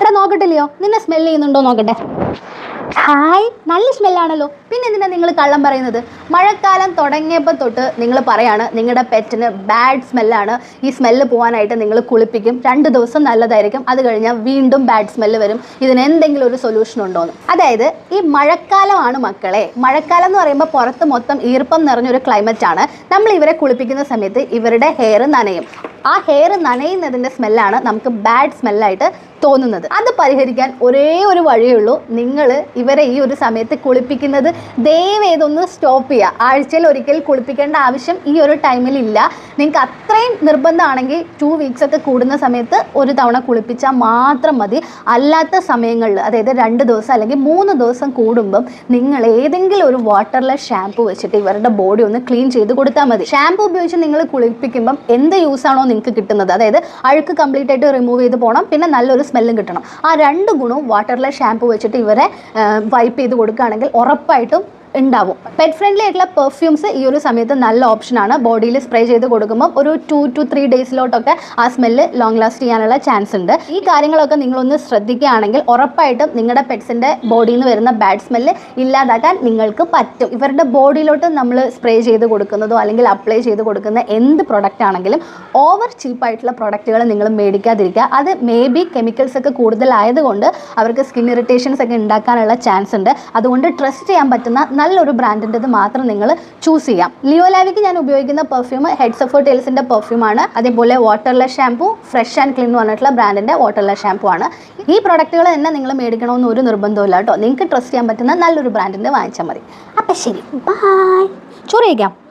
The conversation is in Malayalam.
എടാ നോക്കട്ടില്ലയോ? നിന്നെ സ്മെൽ ചെയ്യുന്നുണ്ടോ നോക്കട്ടെ. ഹായ് നല്ല സ്മെല്ലാണല്ലോ പിന്നെ എന്തിനാ നിങ്ങൾ കള്ളം പറയുന്നത്? മഴക്കാലം തുടങ്ങിയപ്പോൾ തൊട്ട് നിങ്ങൾ പറയാണ് നിങ്ങളുടെ പെറ്റിന് ബാഡ് സ്മെല്ലാണ് ഈ സ്മെല്ല് പോകാനായിട്ട് നിങ്ങൾ കുളിപ്പിക്കും. രണ്ട് ദിവസം നല്ലതായിരിക്കും. അത് കഴിഞ്ഞാൽ വീണ്ടും ബാഡ് സ്മെല്ല് വരും. ഇതിന് എന്തെങ്കിലും ഒരു സൊല്യൂഷൻ ഉണ്ടോന്ന്. അതായത് ഈ മഴക്കാലമാണ് മക്കളെ. മഴക്കാലം എന്ന് പറയുമ്പോൾ പുറത്ത് മൊത്തം ഈർപ്പം നിറഞ്ഞൊരു ക്ലൈമറ്റാണ് നമ്മൾ ഇവരെ കുളിപ്പിക്കുന്ന സമയത്ത് ഇവരുടെ ഹെയർ നനയും. ആ ഹെയർ നനയുന്നതിന്റെ സ്മെല്ലാണ് നമുക്ക് ബാഡ് സ്മെല്ലായിട്ട് തോന്നുന്നത്. അത് പരിഹരിക്കാൻ ഒരേ ഒരു വഴിയേ ഉള്ളൂ. നിങ്ങൾ ഇവരെ ഈ ഒരു സമയത്ത് കുളിപ്പിക്കുന്നത്. ദയവേതൊന്ന് സ്റ്റോപ്പ് ചെയ്യുക. ആഴ്ചയിൽ ഒരിക്കൽ കുളിപ്പിക്കേണ്ട ആവശ്യം ഈ ഒരു ടൈമിൽ ഇല്ല. നിങ്ങൾക്ക് അത്രയും നിർബന്ധമാണെങ്കിൽ ടു വീക്സ് ഒക്കെ കൂടുന്ന സമയത്ത് ഒരു തവണ കുളിപ്പിച്ചാൽ മാത്രം മതി. അല്ലാത്ത സമയങ്ങളിൽ അതായത് രണ്ട് ദിവസം അല്ലെങ്കിൽ മൂന്ന് ദിവസം കൂടുമ്പം നിങ്ങൾ ഏതെങ്കിലും ഒരു വാട്ടർലെസ് ഷാമ്പു വെച്ചിട്ട് ഇവരുടെ ബോഡി ഒന്ന് ക്ലീൻ ചെയ്ത് കൊടുത്താൽ മതി. ഷാമ്പു ഉപയോഗിച്ച് നിങ്ങൾ കുളിപ്പിക്കുമ്പം എന്ത് യൂസ് ആണോ നിങ്ങൾക്ക് കിട്ടുന്നത്. അതായത് അഴുക്ക് കംപ്ലീറ്റ് ആയിട്ട് റിമൂവ് ചെയ്ത് പോകണം പിന്നെ നല്ലൊരു സ്മെല്ലും കിട്ടണം. ആ രണ്ട് ഗുണവും വാട്ടറിലെ ഷാമ്പു വെച്ചിട്ട് ഇവരെ വൈപ്പ് ചെയ്ത് കൊടുക്കുകയാണെങ്കിൽ ഉറപ്പായിട്ടും ഉണ്ടാവും. പെറ്റ് ഫ്രണ്ട്ലി ആയിട്ടുള്ള പെർഫ്യൂംസ് ഈ ഒരു സമയത്ത് നല്ല ഓപ്ഷനാണ് ബോഡിയിൽ സ്പ്രേ ചെയ്ത് കൊടുക്കുമ്പോൾ ഒരു ടു ടു ത്രീ ഡേയ്സിലോട്ടൊക്കെ ആ സ്മെല്ല് ലോങ് ലാസ്റ്റ് ചെയ്യാനുള്ള ചാൻസ് ഉണ്ട്. ഈ കാര്യങ്ങളൊക്കെ നിങ്ങളൊന്ന് ശ്രദ്ധിക്കുകയാണെങ്കിൽ ഉറപ്പായിട്ടും നിങ്ങളുടെ പെറ്റ്സിന്റെ ബോഡിയിൽ നിന്ന് വരുന്ന ബാഡ് സ്മെല്ല് ഇല്ലാതാക്കാൻ നിങ്ങൾക്ക് പറ്റും. ഇവരുടെ ബോഡിയിലോട്ട് നമ്മൾ സ്പ്രേ ചെയ്ത് കൊടുക്കുന്നതോ അല്ലെങ്കിൽ അപ്ലൈ ചെയ്ത് കൊടുക്കുന്ന എന്ത് പ്രൊഡക്റ്റ് ആണെങ്കിലും ഓവർ ചീപ്പായിട്ടുള്ള പ്രൊഡക്റ്റുകൾ നിങ്ങൾ മേടിക്കാതിരിക്കുക. അത് മേ ബി കെമിക്കൽസ് ഒക്കെ കൂടുതലായതുകൊണ്ട് അവർക്ക് സ്കിൻ ഇറിറ്റേഷൻസ് ഒക്കെ ഉണ്ടാക്കാനുള്ള ചാൻസ് ഉണ്ട്. അതുകൊണ്ട് ട്രസ്റ്റ് ചെയ്യാൻ പറ്റുന്ന നല്ലൊരു ബ്രാൻഡിന്റെത് മാത്രം നിങ്ങൾ ചൂസ് ചെയ്യാം. ലിയോ ലാവിക്ക് ഞാൻ ഉപയോഗിക്കുന്ന പെർഫ്യൂം ഹെഡ്സ് ഓഫ് പെർഫ്യൂം പെർഫ്യൂമാണ് അതേപോലെ waterless shampoo fresh and clean എന്ന് പറഞ്ഞിട്ടുള്ള ബ്രാൻഡിന്റെ വാട്ടർലെസ് ഷാംപൂ ആണ്. ഈ പ്രൊഡക്റ്റുകൾ തന്നെ നിങ്ങൾ മേടിക്കണമെന്ന് ഒരു നിർബന്ധമില്ല കേട്ടോ. നിങ്ങൾക്ക് ട്രസ്റ്റ് ചെയ്യാൻ പറ്റുന്ന നല്ലൊരു ബ്രാൻഡിന്റെ വാങ്ങിച്ചാൽ മതി. അപ്പം ശരി. ബായ് ചോറ് കഴിക്കാം.